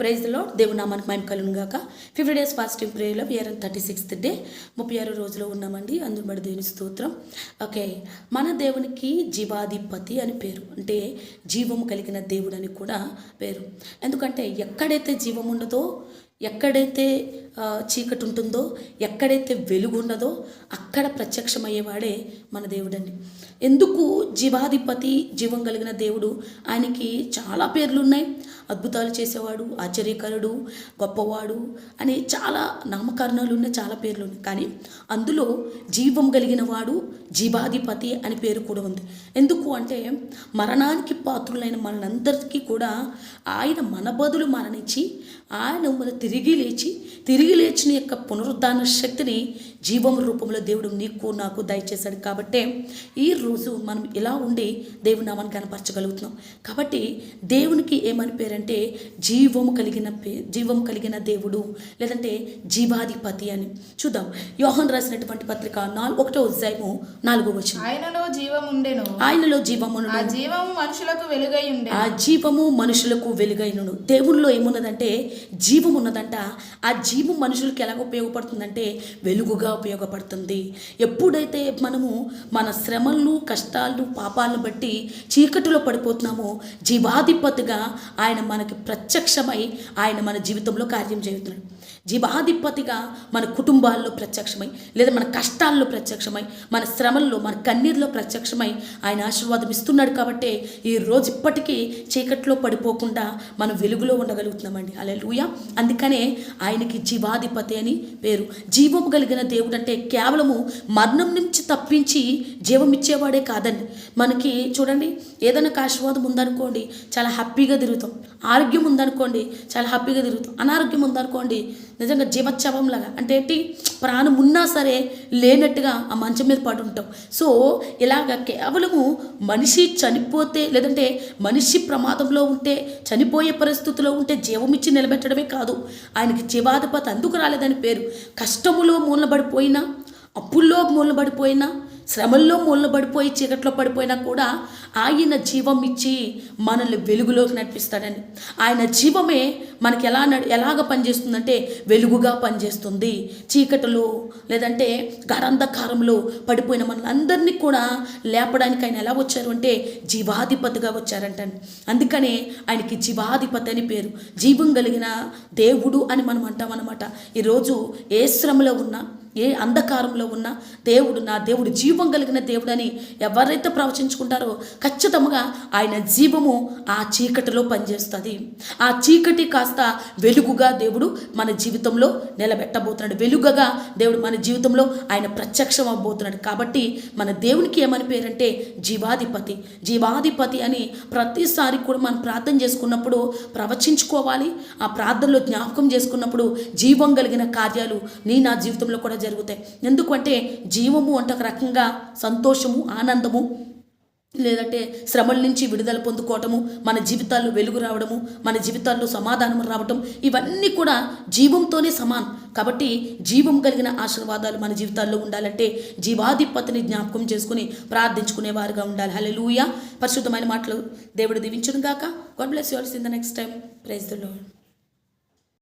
ప్రైజ్లో దేవుడు నామానికి మేము కలుగును గాక. Fifty days fasting ప్రేయర్లో we are thirty sixth day ముప్పై ఆరు రోజులో ఉన్నామండి. అందుబడి దేవుని స్తోత్రం. ఓకే మన దేవునికి జీవాధిపతి అని పేరు. అంటే జీవము కలిగిన దేవుడు అని కూడా పేరు. ఎందుకంటే ఎక్కడైతే జీవం ఉండదో ఎక్కడైతే చీకటి ఉంటుందో ఎక్కడైతే వెలుగు ఉన్నదో అక్కడ ప్రత్యక్షమయ్యేవాడే మన దేవుడండి. ఎందుకు జీవాధిపతి జీవం కలిగిన దేవుడు? ఆయనకి చాలా పేర్లు ఉన్నాయి అద్భుతాలు చేసేవాడు ఆశ్చర్యకరుడు గొప్పవాడు అని చాలా నామకరణాలు ఉన్నాయి చాలా పేర్లు ఉన్నాయి కానీ అందులో జీవం కలిగిన వాడు జీవాధిపతి అని పేరు కూడా ఉంది. ఎందుకు అంటే మరణానికి పాత్రులైన మనందరికీ కూడా ఆయన మన బదులు మరణించి ఆయన మన తిరిగి లేచి తిరిగి లేచిన యొక్క పునరుద్ధాన శక్తిని జీవం రూపంలో దేవుడు నీకు నాకు దయచేశాడు. కాబట్టే ఈ రోజు మనం ఇలా ఉండి దేవుని నామాన్ని కనపరచగలుగుతున్నాం కాబట్టి దేవునికి ఏమని పేరంటే జీవము కలిగిన పే జీవం కలిగిన దేవుడు లేదంటే జీవాధిపతి అని. చూద్దాం. యోహన్ రాసినటువంటి పత్రిక నాలుగు ఒకటో అధ్యాయము నాలుగో వచ్చిన ఆయనలో జీవం ఉండెను. ఆయనలో జీవమును ఆ జీవము మనుషులకు వెలుగై ఉండే ఆ జీవము మనుషులకు వెలుగైనను. దేవునిలో ఏమున్నదంటే జీవం ఉన్నదంట ఆ జీవం మనుషులకు ఎలా ఉపయోగపడుతుందంటే వెలుగుగా ఉపయోగపడుతుంది. ఎప్పుడైతే మనము మన శ్రమలను కష్టాలను పాపాలను బట్టి చీకటిలో పడిపోతున్నామో జీవాధిపతిగా ఆయన మనకి ప్రత్యక్షమై ఆయన మన జీవితంలో కార్యం చేస్తున్నాడు జీవాధిపతిగా మన కుటుంబాల్లో ప్రత్యక్షమై లేదా మన కష్టాల్లో ప్రత్యక్షమై మన శ్రమల్లో మన కన్నీరులో ప్రత్యక్షమై ఆయన ఆశీర్వాదం ఇస్తున్నాడు కాబట్టి ఈ రోజు ఇప్పటికీ చీకట్లో పడిపోకుండా మనం వెలుగులో ఉండగలుగుతున్నామండి. అలా అందుకనే ఆయనకి జీవాధిపతి అని పేరు. జీవము కలిగిన దేవుడు అంటే కేవలము మరణం నుంచి తప్పించి జీవం ఇచ్చేవాడే కాదండి. మనకి చూడండి ఏదైనా ఆశీర్వాదం ఉందనుకోండి చాలా హ్యాపీగా తిరుగుతాం. ఆరోగ్యం ఉందనుకోండి చాలా హ్యాపీగా తిరుగుతాం. అనారోగ్యం ఉందనుకోండి నిజంగా జీవోత్సవంలాగా అంటే ఏంటి? ప్రాణం ఉన్నా సరే లేనట్టుగా ఆ మంచం మీద పడి ఉంటాం సో ఇలాగ కేవలము మనిషి చనిపోతే లేదంటే మనిషి ప్రమాదంలో ఉంటే చనిపోయే పరిస్థితిలో ఉంటే జీవం ఇచ్చి నిలబెట్టడమే కాదు. ఆయనకి జీవాధిపతి అందుకు రాలేదని పేరు. కష్టములో మూలబడిపోయినా అప్పుల్లో మూలబడిపోయినా శ్రమల్లో మూలబడిపోయి చీకట్లో పడిపోయినా కూడా ఆయన జీవం ఇచ్చి మనల్ని వెలుగులోకి నడిపిస్తాడని ఆయన జీవమే మనకి ఎలా నడి ఎలాగ పనిచేస్తుందంటే వెలుగుగా పనిచేస్తుంది. చీకటిలో లేదంటే గాఢంధకారంలో పడిపోయిన మనలందరినీ కూడా లేపడానికి ఆయన ఎలా వచ్చారు అంటే జీవాధిపతిగా వచ్చారంటండి. అందుకనే ఆయనకి జీవాధిపతి అని పేరు. జీవం కలిగిన దేవుడు అని మనం అంటామన్నమాట. ఈరోజు ఏ శ్రమలో ఉన్నా ఏ అంధకారంలో ఉన్న దేవుడు నా దేవుడు జీవం కలిగిన దేవుడని ఎవరైతే ప్రవచించుకుంటారో ఖచ్చితంగా ఆయన జీవము ఆ చీకటిలో పనిచేస్తుంది. ఆ చీకటి కాస్త వెలుగుగా దేవుడు మన జీవితంలో నిలబెట్టబోతున్నాడు. వెలుగగా దేవుడు మన జీవితంలో ఆయన ప్రత్యక్షం అవ్వబోతున్నాడు కాబట్టి మన దేవునికి ఏమని పేరంటే జీవాధిపతి. జీవాధిపతి అని ప్రతిసారి కూడా మనం ప్రార్థన చేసుకున్నప్పుడు ప్రవచించుకోవాలి. ఆ ప్రార్థనలో జ్ఞాపకం చేసుకున్నప్పుడు జీవం కలిగిన కార్యాలు నీ నా జీవితంలో కూడా జరుగుతాయి. ఎందుకంటే జీవము అంటే ఒక రకంగా సంతోషము ఆనందము లేదంటే శ్రమల నుంచి విడుదల పొందుకోవటము మన జీవితాల్లో వెలుగు రావడము మన జీవితాల్లో సమాధానం రావటం ఇవన్నీ కూడా జీవంతోనే సమానం. కాబట్టి జీవం కలిగిన ఆశీర్వాదాలు మన జీవితాల్లో ఉండాలంటే జీవాధిపతిని జ్ఞాపకం చేసుకుని ప్రార్థించుకునే వారుగా ఉండాలి. లూయ పరిశుద్ధమైన మాటలు దేవుడు దీవించును గాక God bless yours in the next time praise the